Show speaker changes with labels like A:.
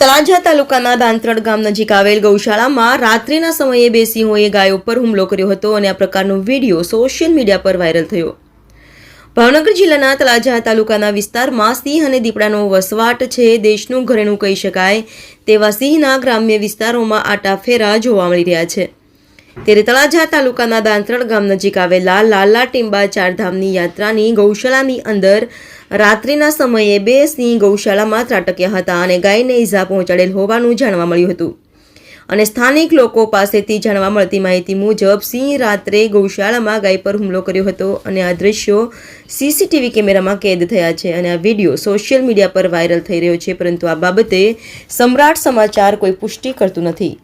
A: તળાજા તાલુકાના દાંતરડ ગામ નજીક આવેલ ગૌશાળામાં રાત્રિના સમયે બે સિંહોએ ગાયો પર હુમલો કર્યો હતો અને આ પ્રકારનો વીડિયો સોશિયલ મીડિયા પર વાયરલ થયો. ભાવનગર જિલ્લાના તળાજા તાલુકાના વિસ્તારમાં સિંહ અને દીપડાનો વસવાટ છે, દેશનું ઘરેણું કહી શકાય, તેવા સિંહના ગ્રામ્ય વિસ્તારોમાં આટાફેરા જોવા મળી રહ્યા છે. ત્યારે તળાજા તાલુકાના દાંતરડ ગામ નજીક આવેલા લાલા ટીંબા ચારધામની યાત્રાની ગૌશાળાની અંદર રાત્રિના સમયે બે સિંહ ગૌશાળામાં ત્રાટક્યા હતા અને ગાયને ઈજા પહોંચાડેલ હોવાનું જાણવા મળ્યું હતું. અને સ્થાનિક લોકો પાસેથી જાણવા મળતી માહિતી મુજબ, સિંહ રાત્રે ગૌશાળામાં ગાય પર હુમલો કર્યો હતો અને આ દ્રશ્યો સીસીટીવી કેમેરામાં કેદ થયા છે અને આ વીડિયો સોશિયલ મીડિયા પર વાયરલ થઈ રહ્યો છે, પરંતુ આ બાબતે સમ્રાટ સમાચાર કોઈ પુષ્ટિ કરતું નથી.